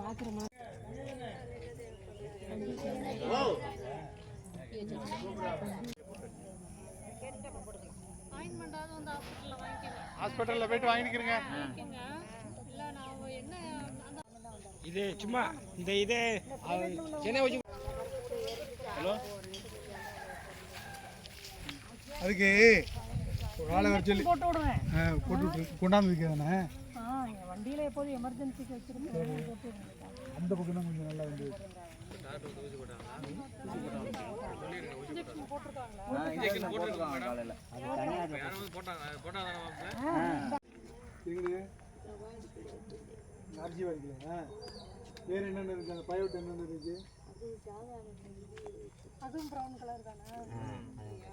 பார்க்குற மாதிரி ஹாஸ்பிட்டலில் போயிட்டு வாங்கிக்கிறேங்க. வாங்கிக்கங்க இல்லை நான் என்ன அந்த இது சும்மா இந்த இது சென்னை வச்சு ஹலோ? அதுக்கு ஒரு ஆளை வர சொல்லி. போட்டு விடுவேன் ஆ, போட்டு கொண்டாந்து வைக்கிறதானே வண்டியில் எப்போதும் எமர்ஜென்சிக்கு வச்சுருக்கேன் அந்த பக்கம் தான் கொஞ்சம் நல்லா வந்து வேறு என்னென்ன இருக்குது அந்த பயோட் என்னென்ன இருக்குது அதுவும் ப்ரௌன் கலர் தானே?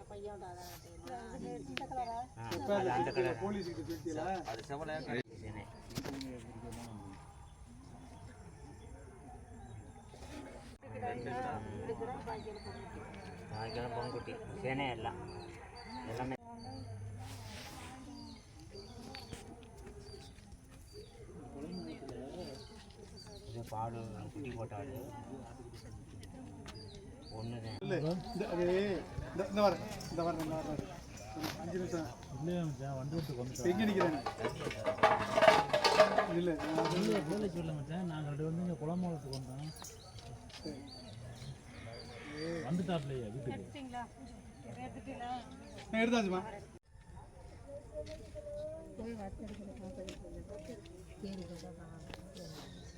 பையன் இந்த கலரா அந்த போலீஸ் கிட்ட சொல்லிட்டீங்களா நாளைக்கெல்லாம் பொங்குட்டி சேனே எல்லாம்? எல்லாமே இது பாடு குட்டி போட்டாடு ஒன்று தான் இல்லை இந்த அது இந்த இந்த வரேன் இந்த வரேன் இந்த வரேன் ஒரு அஞ்சு நிமிஷம். எங்கே நிற்கிறேன் இல்லை வேலை சொல்ல மச்சான் நாங்கள் ரெண்டு வந்து இங்கே குளமாவளத்துக்கு வந்தோம் வந்துட்டாப்லையா வீட்டுக்கு எடுத்தாச்சுமா.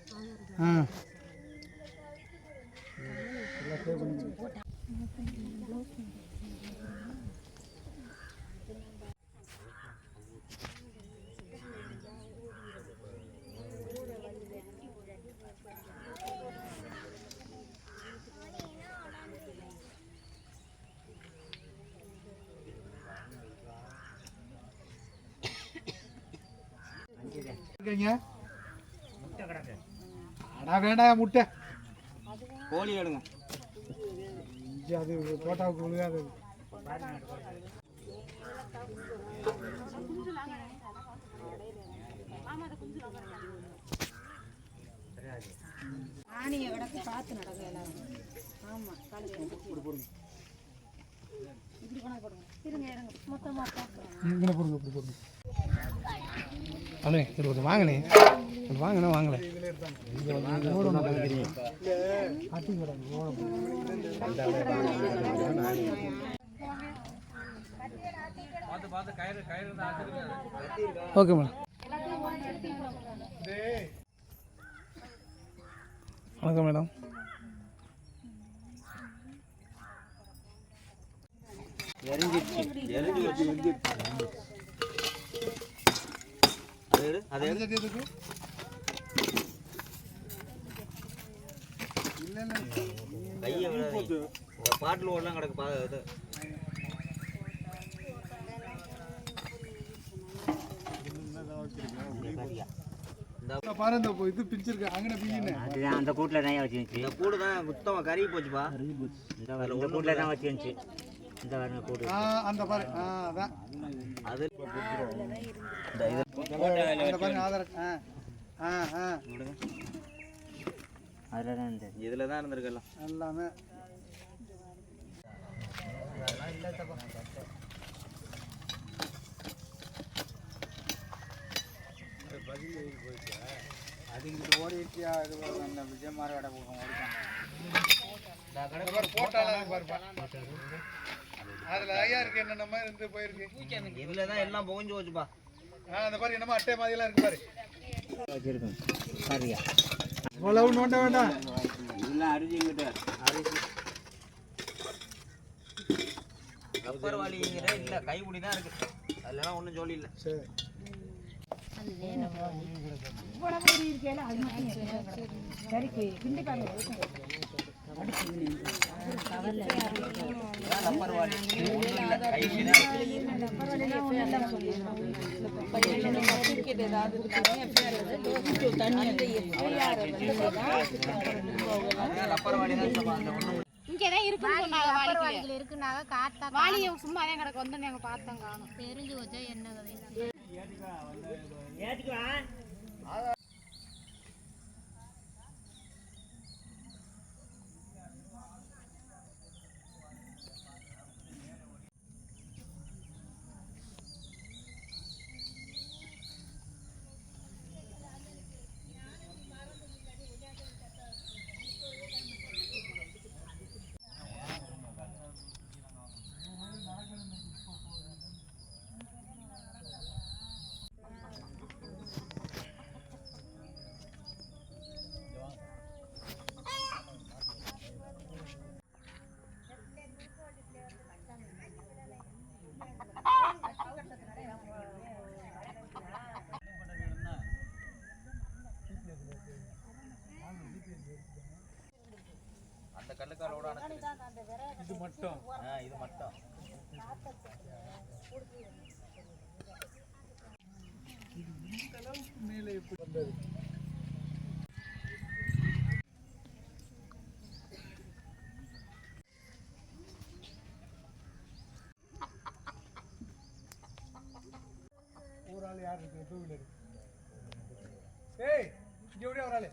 இருக்கீங்க முட்டை கிடக்கு அடா வேண்டாம் முட்டை. கோழி எடுங்க. அது போட்டாவுக்கு விழுகாது ஆணியை கிடக்கு பார்த்து நடக்கும் எல்லாரும் ஆமாம் இப்படி கொண்டாந்து போடுங்க. இருங்க இருங்க மொத்தமாக போடுங்க. இப்படி போடுங்க அண்ணே வாங்கண்ணே வாங்கண்ணா வாங்கல ஓகே மேடம். வணக்கம் மேடம். எரிஞ்சிருச்சு. எரிஞ்சிருச்சு அது எடு அது எடு சட்டி எதுக்கு இல்லை இல்லை கையை பாட்டில் ஓடலாம் கிடக்கு பா இது அந்த கூட்டில் தான் வச்சுருந்துச்சு. இந்த கூடு தான் சுத்தமாக கருகி போச்சுப்பா. இந்த கூட்டில் தான் வச்சுருந்துச்சு. இந்த கூடு. ஆ அந்த பாரு ஆ அதான். அது இந்த இது அந்த பாருங்க ஆதார் ஆ ஆ ஆ. அதில் தான் இருந்தது. இதில் தான் இருந்திருக்கலாம் எல்லாமே. அது இங்கிட்டு ஓடிடுச்சியா இது அந்த விஜயமாரி கடை போட்டாலும் பாருப்பா. அதுல ஐயா இருக்கு என்னென்ன மாதிரி இருந்து போயிருக்கு. இதில் தான் எல்லாம் புகஞ்சு போச்சுப்பா. ஆ அந்த பாரு என்னமோ அட்டை மாதிரி எல்லாம் இருக்கு பாரு. சரியா. வளவு நோண்ட வேண்டாம் இதெல்லாம் அரிசிங்கிட்ட அரிசி ரப்பர் வாலிங்கிற இல்லை கைப்பிடி தான் இருக்கு அதெல்லாம் ஒன்றும் சொல்லி இல்லை சரி இவ்வளவு ஒரு இருக்கு தான் இருக்குன்னு சொன்னாங்க இருக்குனாங்க காத்தா சும்மா தான் கிடக்கு வந்து நாங்கள் பார்த்தோம் காணும் தெரிஞ்சு வச்சா என்ன கதை இது மட்டும் இது மட்டும். இந்த அளவுக்கு மேலே எப்படி வந்தது ஆள் யார் இருக்கு? டூ வீலர் ஏய் இங்க எப்படியா ஒரு ஆளு